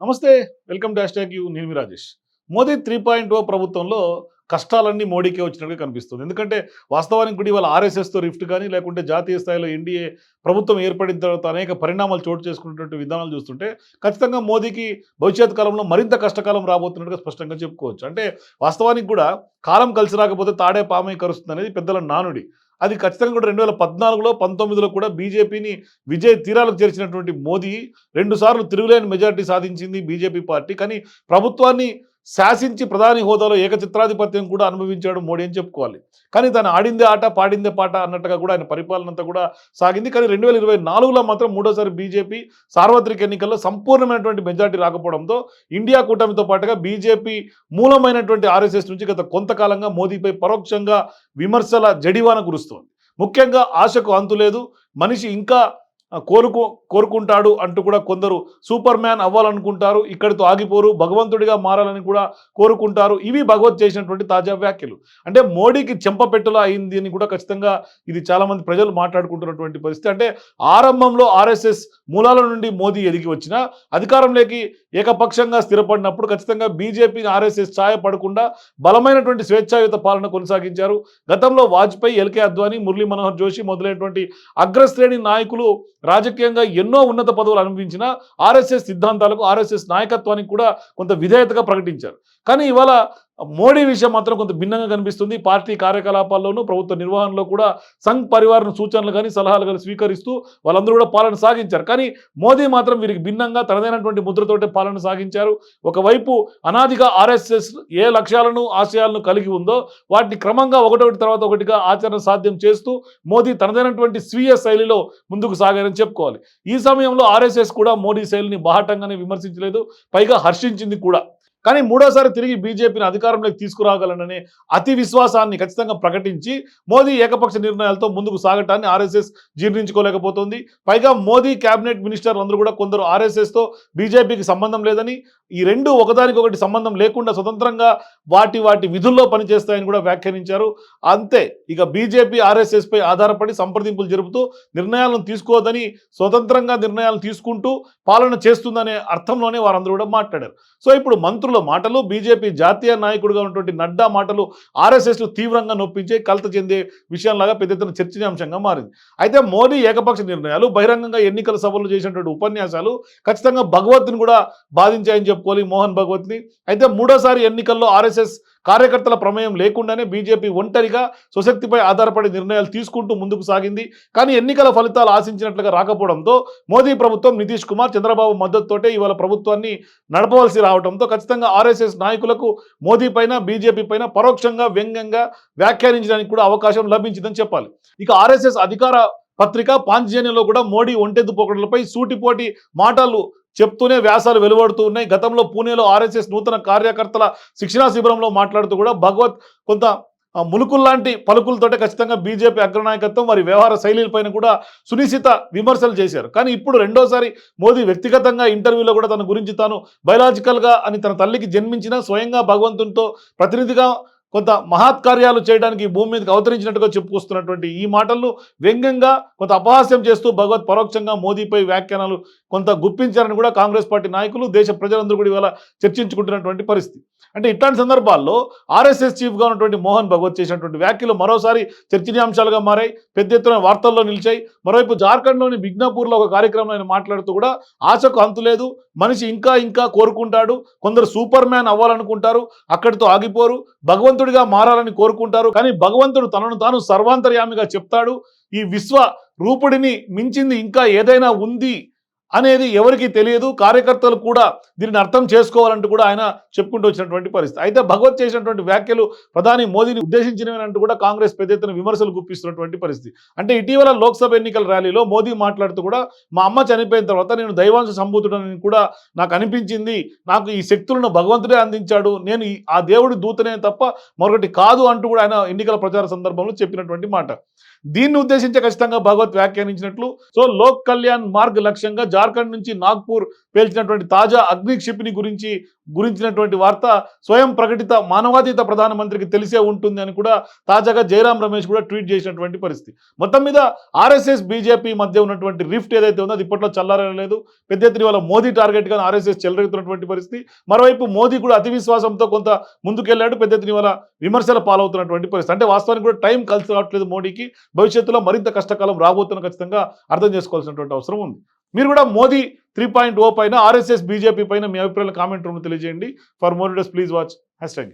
నమస్తే welcome dash hash యూ నేను Rajesh. Modi three point O ప్రభుత్వంలో కష్టాలన్నీ మోడీకే వచ్చినట్టుగా కనిపిస్తుంది. ఎందుకంటే వాస్తవానికి కూడా ఇవాళ ఆర్ఎస్ఎస్తో రిఫ్ట్ కానీ లేకుంటే జాతీయ స్థాయిలో ఎన్డీఏ ప్రభుత్వం ఏర్పడిన తర్వాత అనేక పరిణామాలు చోటు చేసుకున్నటువంటి విధానాలు చూస్తుంటే ఖచ్చితంగా మోదీకి భవిష్యత్ కాలంలో మరింత కష్టకాలం రాబోతున్నట్టుగా స్పష్టంగా చెప్పుకోవచ్చు. అంటే వాస్తవానికి కూడా కాలం కలిసి రాకపోతే తాడే పామై కరుస్తుంది అనేది పెద్దల నానుడి. అది ఖచ్చితంగా కూడా రెండు వేల పద్నాలుగులో పంతొమ్మిదిలో కూడా బీజేపీని విజయ తీరాలకు చేర్చినటువంటి మోదీ రెండుసార్లు తిరుగులేని మెజార్టీ సాధించింది బీజేపీ పార్టీ. కానీ ప్రభుత్వాన్ని శాసించి ప్రధాని హోదాలో ఏకచిత్రాధిపత్యం కూడా అనుభవించాడు మోడీ అని చెప్పుకోవాలి. కానీ తను ఆడిందే ఆట పాడిందే పాట అన్నట్టుగా కూడా ఆయన పరిపాలన అంతా కూడా సాగింది. కానీ రెండు వేల ఇరవై నాలుగులో మాత్రం మూడోసారి బీజేపీ సార్వత్రిక ఎన్నికల్లో సంపూర్ణమైనటువంటి మెజార్టీ రాకపోవడంతో ఇండియా కూటమితో పాటుగా బీజేపీ మూలమైనటువంటి ఆర్ఎస్ఎస్ నుంచి గత కొంతకాలంగా మోదీపై పరోక్షంగా విమర్శల జడివాన కురుస్తోంది. ముఖ్యంగా ఆశకు అంతులేదు. మనిషి ఇంకా కోరుకో కోరుకుంటాడు అంటూ కూడా కొందరు సూపర్ మ్యాన్ అవ్వాలనుకుంటారు. ఇక్కడితో ఆగిపోరు. భగవంతుడిగా మారాలని కూడా కోరుకుంటారు. ఇవి భగవత్ చేసినటువంటి తాజా వ్యాఖ్యలు. అంటే మోడీకి చెంపపెట్టలా అయింది అని కూడా ఖచ్చితంగా ఇది చాలామంది ప్రజలు మాట్లాడుకుంటున్నటువంటి పరిస్థితి. అంటే ఆరంభంలో ఆర్ఎస్ఎస్ మూలాల నుండి మోదీ ఎదిగి వచ్చిన అధికారంలోకి ఏకపక్షంగా స్థిరపడినప్పుడు ఖచ్చితంగా బీజేపీ ఆర్ఎస్ఎస్ ఛాయ పడకుండా బలమైనటువంటి స్వేచ్ఛాయుత పాలన కొనసాగించారు. గతంలో వాజ్పేయి ఎల్కే అద్వానీ మురళీ మనోహర్ జోషి మొదలైనటువంటి అగ్రశ్రేణి నాయకులు రాజకీయంగా ఎన్నో ఉన్నత పదవులు అనుభవించిన ఆర్ఎస్ఎస్ సిద్ధాంతాలకు ఆర్ఎస్ఎస్ నాయకత్వానికి కూడా కొంత విధేయతగా ప్రకటించారు. కానీ ఇవాళ మోడీ విషయం మాత్రం కొంత భిన్నంగా కనిపిస్తుంది. పార్టీ కార్యకలాపాల్లోనూ ప్రభుత్వ నిర్వహణలో కూడా సంఘ్ పరివారం సూచనలు కానీ సలహాలు కానీ స్వీకరిస్తూ వాళ్ళందరూ కూడా పాలన సాగించారు. కానీ మోదీ మాత్రం వీరికి భిన్నంగా తనదైనటువంటి ముద్రతోటే పాలన సాగించారు. ఒకవైపు అనాదిగా ఆర్ఎస్ఎస్ ఏ లక్ష్యాలను ఆశయాలను కలిగి ఉందో వాటిని క్రమంగా ఒకటొకటి తర్వాత ఒకటిగా ఆచరణ సాధ్యం చేస్తూ మోదీ తనదైనటువంటి స్వీయ శైలిలో ముందుకు సాగారని చెప్పుకోవాలి. ఈ సమయంలో ఆర్ఎస్ఎస్ కూడా మోడీ శైలిని బాహటంగానే విమర్శించలేదు పైగా హర్షించింది కూడా. కానీ మూడోసారి తిరిగి బీజేపీని అధికారంలోకి తీసుకురాగలనని అతి విశ్వాసాన్ని ఖచ్చితంగా ప్రకటించి మోదీ ఏకపక్ష నిర్ణయాలతో ముందుకు సాగటాన్ని ఆర్ఎస్ఎస్ జీర్ణించుకోలేకపోతుంది. పైగా మోదీ కేబినెట్ మినిస్టర్లు అందరూ కూడా కొందరు ఆర్ఎస్ఎస్తో బీజేపీకి సంబంధం లేదని ఈ రెండు ఒకదానికొకటి సంబంధం లేకుండా స్వతంత్రంగా వాటి వాటి విధుల్లో పనిచేస్తాయని కూడా వ్యాఖ్యానించారు. అంతే ఇక బీజేపీ ఆర్ఎస్ఎస్పై ఆధారపడి సంప్రదింపులు జరుపుతూ నిర్ణయాలను తీసుకోవద్దని స్వతంత్రంగా నిర్ణయాలు తీసుకుంటూ పాలన చేస్తుందనే అర్థంలోనే వారందరూ కూడా మాట్లాడారు. సో ఇప్పుడు మంత్రులు మాటలు బీజేపీ జాతీయ నాయకుడిగా ఉన్నటువంటి నడ్డా మాటలు ఆర్ఎస్ఎస్లు తీవ్రంగా నొప్పించే కలత చెందే విషయంలాగా పెద్ద ఎత్తున చర్చనీయాంశంగా మారింది. అయితే మోదీ ఏకపక్ష నిర్ణయాలు బహిరంగంగా ఎన్నికల సభలు చేసినటువంటి ఉపన్యాసాలు ఖచ్చితంగా భగవత్ని కూడా బాధించాయని చెప్పుకోవాలి మోహన్ భగవత్ని. అయితే మూడోసారి ఎన్నికల్లో ఆర్ఎస్ఎస్ కార్యకర్తల ప్రమేయం లేకుండానే బీజేపీ ఒంటరిగా స్వశక్తిపై ఆధారపడి నిర్ణయాలు తీసుకుంటూ ముందుకు సాగింది. కానీ ఎన్నికల ఫలితాలు ఆశించినట్లుగా రాకపోవడంతో మోదీ ప్రభుత్వం నితీష్ కుమార్ చంద్రబాబు మద్దతుతోటే ఇవాళ ప్రభుత్వాన్ని నడపవలసి రావడంతో ఖచ్చితంగా ఆర్ఎస్ఎస్ నాయకులకు మోదీ పైన బీజేపీ పైన పరోక్షంగా వ్యంగ్యంగా వ్యాఖ్యానించడానికి కూడా అవకాశం లభించిందని చెప్పాలి. ఇక ఆర్ఎస్ఎస్ అధికార పత్రిక పాంచజన్యంలో కూడా మోడీ ఒంటెద్దు పోకడలపై సూటిపోటి మాటలు చెప్తూనే వ్యాసాలు వెలువడుతూ ఉన్నాయి. గతంలో పూణేలో ఆర్ఎస్ఎస్ నూతన కార్యకర్తల శిక్షణా శిబిరంలో మాట్లాడుతూ కూడా భగవత్ కొంత ములుకుల్లాంటి పలుకులతోటే ఖచ్చితంగా బీజేపీ అగ్రనాయకత్వం వారి వ్యవహార శైలిపైన కూడా సునిశ్చిత విమర్శలు చేశారు. కానీ ఇప్పుడు రెండోసారి మోదీ వ్యక్తిగతంగా ఇంటర్వ్యూలో కూడా తన గురించి తాను బయలాజికల్గా అని తన తల్లికి జన్మించిన స్వయంగా భగవంతునితో ప్రతినిధిగా కొంత మహత్కార్యాలు చేయడానికి భూమి మీదకి అవతరించినట్టుగా చెప్పుకొస్తున్నటువంటి ఈ మాటలను వ్యంగ్యంగా కొంత అపహాస్యం చేస్తూ భగవత్ పరోక్షంగా మోదీపై వ్యాఖ్యానాలు కొంత గుప్పించారని కూడా కాంగ్రెస్ పార్టీ నాయకులు దేశ ప్రజలందరూ కూడా ఇవాళ చర్చించుకుంటున్నటువంటి పరిస్థితి. అంటే ఇట్లాంటి సందర్భాల్లో ఆర్ఎస్ఎస్ చీఫ్గా ఉన్నటువంటి మోహన్ భగవత్ చేసినటువంటి వ్యాఖ్యలు మరోసారి చర్చనీయాంశాలుగా మారాయి పెద్ద ఎత్తున వార్తల్లో నిలిచాయి. మరోవైపు జార్ఖండ్లోని బిగ్నాపూర్లో ఒక కార్యక్రమం ఆయన మాట్లాడుతూ కూడా ఆశకు అంతులేదు మనిషి ఇంకా ఇంకా కోరుకుంటాడు కొందరు సూపర్ మ్యాన్ అవ్వాలనుకుంటారు అక్కడితో ఆగిపోరు భగవంతు భగవంతుడిగా మారాలని కోరుకుంటారు. కానీ భగవంతుడు తనను తాను సర్వాంతర్యామిగా చెప్తాడు. ఈ విశ్వ రూపుడిని మించింది ఇంకా ఏదైనా ఉంది అనేది ఎవరికి తెలియదు. కార్యకర్తలు కూడా దీనిని అర్థం చేసుకోవాలంటూ కూడా ఆయన చెప్పుకుంటూ వచ్చినటువంటి పరిస్థితి. అయితే భగవత్ చేసినటువంటి వ్యాఖ్యలు ప్రధాని మోదీని ఉద్దేశించినవంటూ కూడా కాంగ్రెస్ పెద్ద ఎత్తున విమర్శలు గుప్పిస్తున్నటువంటి పరిస్థితి. అంటే ఇటీవల లోక్సభ ఎన్నికల ర్యాలీలో మోదీ మాట్లాడుతూ కూడా మా అమ్మ చనిపోయిన తర్వాత నేను దైవాంశ సంభూతుడని కూడా నాకు అనిపించింది. నాకు ఈ శక్తులను భగవంతుడే అందించాడు. నేను ఆ దేవుడి దూతనే తప్ప మరొకటి కాదు అంటూ కూడా ఆయన ఎన్నికల ప్రచార సందర్భంలో చెప్పినటువంటి మాట. దీన్ని ఉద్దేశించి ఖచ్చితంగా భగవత్ వ్యాఖ్యానించినట్లు. సో లోక్ కళ్యాణ్ మార్గ్ లక్ష్యంగా జార్ఖండ్ నుంచి నాగ్పూర్ పేల్చినటువంటి తాజా అగ్నిక్షిపిని గురించి గురించినటువంటి వార్త స్వయం ప్రకటిత మానవాతీత ప్రధానమంత్రికి తెలిసే ఉంటుంది అని కూడా తాజాగా జయరాం రమేష్ కూడా ట్వీట్ చేసినటువంటి పరిస్థితి. మొత్తం మీద ఆర్ఎస్ఎస్ బీజేపీ మధ్య ఉన్నటువంటి రిఫ్ట్ ఏదైతే ఉందో అది ఇప్పట్లో చల్లారలేదు. పెద్ద ఎత్తున ఇవాళ మోదీ టార్గెట్గా ఆర్ఎస్ఎస్ చెలరెగుతున్నటువంటి పరిస్థితి. మరోవైపు మోదీ కూడా అతి విశ్వాసంతో కొంత ముందుకెళ్ళాడు. పెద్ద ఎత్తున ఇవాళ విమర్శల పాలవుతున్నటువంటి పరిస్థితి. అంటే వాస్తవానికి కూడా టైం కలిసి రావట్లేదు మోడీకి. భవిష్యత్తులో మరింత కష్టకాలం రాబోతున్న ఖచ్చితంగా అర్థం చేసుకోవాల్సినటువంటి అవసరం ఉంది. మీరు కూడా మోదీ త్రీ పాయింట్ ఓ పైన ఆర్ఎస్ఎస్ బీజేపీ పైన మీ అభిప్రాయాలు కామెంట్ రూమ్ తెలియజేయండి. For more days please watch. Hash tag